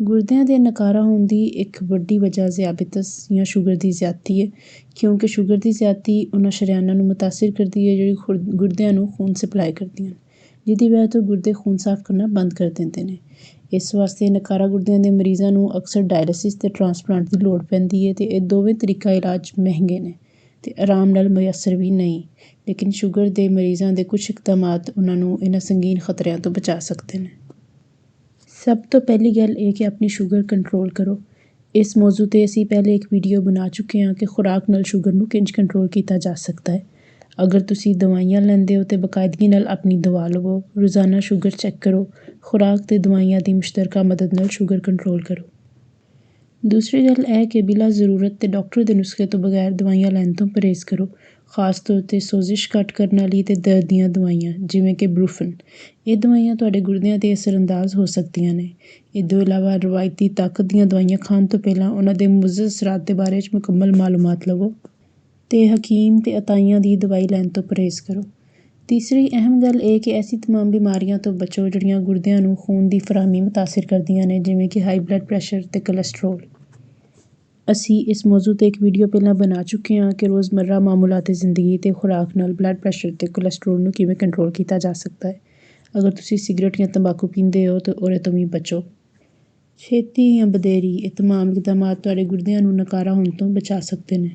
ਗੁਰਦਿਆਂ ਦੇ ਨਕਾਰਾ ਹੋਣ ਦੀ ਇੱਕ ਵੱਡੀ ਵਜ੍ਹਾ ਜ਼ਿਆਬਿਤਸ ਜਾਂ ਸ਼ੂਗਰ ਦੀ ਜ਼ਿਆਦਤੀ ਹੈ, ਕਿਉਂਕਿ ਸ਼ੂਗਰ ਦੀ ਜ਼ਿਆਦਤੀ ਉਹਨਾਂ ਸ਼ਰੇਆਨਾਂ ਨੂੰ ਮੁਤਾਸਿਰ ਕਰਦੀ ਹੈ ਜਿਹੜੀ ਖੁਰ, ਗੁਰਦਿਆਂ ਨੂੰ ਖੂਨ ਸਪਲਾਈ ਕਰਦੀਆਂ ਜਿਹਦੀ ਵਜ੍ਹਾ ਤੋਂ ਗੁਰਦੇ ਖੂਨ ਸਾਫ਼ ਕਰਨਾ ਬੰਦ ਕਰ ਦਿੰਦੇ ਨੇ। ਇਸ ਵਾਸਤੇ ਨਕਾਰਾ ਗੁਰਦਿਆਂ ਦੇ ਮਰੀਜ਼ਾਂ ਨੂੰ ਅਕਸਰ ਡਾਇਲਿਸਿਸ ਅਤੇ ਟਰਾਂਸਪਲਾਂਟ ਦੀ ਲੋੜ ਪੈਂਦੀ ਹੈ ਅਤੇ ਇਹ ਦੋਵੇਂ ਤਰੀਕਾ ਇਲਾਜ ਮਹਿੰਗੇ ਨੇ ਅਤੇ ਆਰਾਮ ਨਾਲ ਮੁਯੱਸਰ ਵੀ ਨਹੀਂ, ਲੇਕਿਨ ਸ਼ੂਗਰ ਦੇ ਮਰੀਜ਼ਾਂ ਦੇ ਕੁਛ ਇਕਦਾਮਾਤ ਉਹਨਾਂ ਨੂੰ ਇਹਨਾਂ ਸੰਗੀਨ ਖਤਰਿਆਂ ਤੋਂ ਬਚਾ ਸਕਦੇ ਨੇ। ਸਭ ਤੋਂ ਪਹਿਲੀ ਗੱਲ ਇਹ ਕਿ ਆਪਣੀ ਸ਼ੂਗਰ ਕੰਟਰੋਲ ਕਰੋ। ਇਸ ਮੌਜੂ ਤੇ ਅਸੀਂ ਪਹਿਲੇ ਇੱਕ ਵੀਡੀਓ ਬਣਾ ਚੁੱਕੇ ਹਾਂ ਕਿ ਖੁਰਾਕ ਨਾਲ ਸ਼ੂਗਰ ਨੂੰ ਕਿੰਝ ਕੰਟਰੋਲ ਕੀਤਾ ਜਾ ਸਕਦਾ ਹੈ। ਅਗਰ ਤੁਸੀਂ ਦਵਾਈਆਂ ਲੈਂਦੇ ਹੋ ਤਾਂ ਬਕਾਇਦਗੀ ਨਾਲ ਆਪਣੀ ਦਵਾ ਲਵੋ, ਰੋਜ਼ਾਨਾ ਸ਼ੂਗਰ ਚੈੱਕ ਕਰੋ, ਖੁਰਾਕ ਤੇ ਦਵਾਈਆਂ ਦੀ ਮੁਸ਼ਤਰਕਾ ਮਦਦ ਨਾਲ ਸ਼ੂਗਰ ਕੰਟਰੋਲ ਕਰੋ। ਦੂਸਰੀ ਗੱਲ ਇਹ ਕਿ ਬਿਲਾ ਜ਼ਰੂਰਤ ਤੇ ਡਾਕਟਰ ਦੇ ਨੁਸਖੇ ਤੋਂ ਬਗੈਰ ਦਵਾਈਆਂ ਲੈਣ ਤੋਂ ਪਰਹੇਜ਼ ਕਰੋ। ਖਾਸ ਤੌਰ 'ਤੇ ਸੋਜ਼ਿਸ਼ ਘੱਟ ਕਰਨ ਵਾਲੀ ਅਤੇ ਦਰਦ ਦੀਆਂ ਦਵਾਈਆਂ, ਜਿਵੇਂ ਕਿ ਬਰੂਫਨ। ਇਹ ਦਵਾਈਆਂ ਤੁਹਾਡੇ ਗੁਰਦਿਆਂ 'ਤੇ ਅਸਰਅੰਦਾਜ਼ ਹੋ ਸਕਦੀਆਂ ਨੇ। ਇਹ ਤੋਂ ਇਲਾਵਾ ਰਵਾਇਤੀ ਤਾਕਤ ਦੀਆਂ ਦਵਾਈਆਂ ਖਾਣ ਤੋਂ ਪਹਿਲਾਂ ਉਹਨਾਂ ਦੇ ਮੁਜ਼ਰ ਅਸਰਾਤ ਦੇ ਬਾਰੇ 'ਚ ਮੁਕੰਮਲ ਮਾਲੂਮਾਤ ਲਵੋ ਅਤੇ ਹਕੀਮ ਅਤੇ ਅਤਾਈਆਂ ਦੀ ਦਵਾਈ ਲੈਣ ਤੋਂ ਪਰਹੇਜ਼ ਕਰੋ। ਤੀਸਰੀ ਅਹਿਮ ਗੱਲ ਇਹ ਕਿ ਐਸੀ ਤਮਾਮ ਬਿਮਾਰੀਆਂ ਤੋਂ ਬਚੋ ਜਿਹੜੀਆਂ ਗੁਰਦਿਆਂ ਨੂੰ ਖੂਨ ਦੀ ਫਰਾਮੀ ਮੁਤਾਸਿਰ ਕਰਦੀਆਂ ਨੇ, ਜਿਵੇਂ ਕਿ ਹਾਈ ਬਲੱਡ ਪ੍ਰੈਸ਼ਰ ਅਤੇ ਕਲੈਸਟਰੋਲ ਅਸੀਂ ਇਸ ਮੌਜੂ 'ਤੇ ਇੱਕ ਵੀਡੀਓ ਪਹਿਲਾਂ ਬਣਾ ਚੁੱਕੇ ਹਾਂ ਕਿ ਰੋਜ਼ਮਰਰਾ ਮਾਮੂਲਾਤ ਜ਼ਿੰਦਗੀ ਤੇ ਖੁਰਾਕ ਨਾਲ ਬਲੱਡ ਪ੍ਰੈਸ਼ਰ ਤੇ ਕੋਲੇਸਟ੍ਰੋਲ ਨੂੰ ਕਿਵੇਂ ਕੰਟਰੋਲ ਕੀਤਾ ਜਾ ਸਕਦਾ ਹੈ। ਅਗਰ ਤੁਸੀਂ ਸਿਗਰਟ ਜਾਂ ਤੰਬਾਕੂ ਪੀਂਦੇ ਹੋ ਤਾਂ ਉਹਦੇ ਤੋਂ ਵੀ ਬਚੋ। ਛੇਤੀ ਜਾਂ ਬਦੇਰੀ, ਇਹ ਤਮਾਮ ਇਕਦਾਮਾਤ ਤੁਹਾਡੇ ਗੁਰਦਿਆਂ ਨੂੰ ਨਕਾਰਾ ਹੋਣ ਤੋਂ ਬਚਾ ਸਕਦੇ ਨੇ।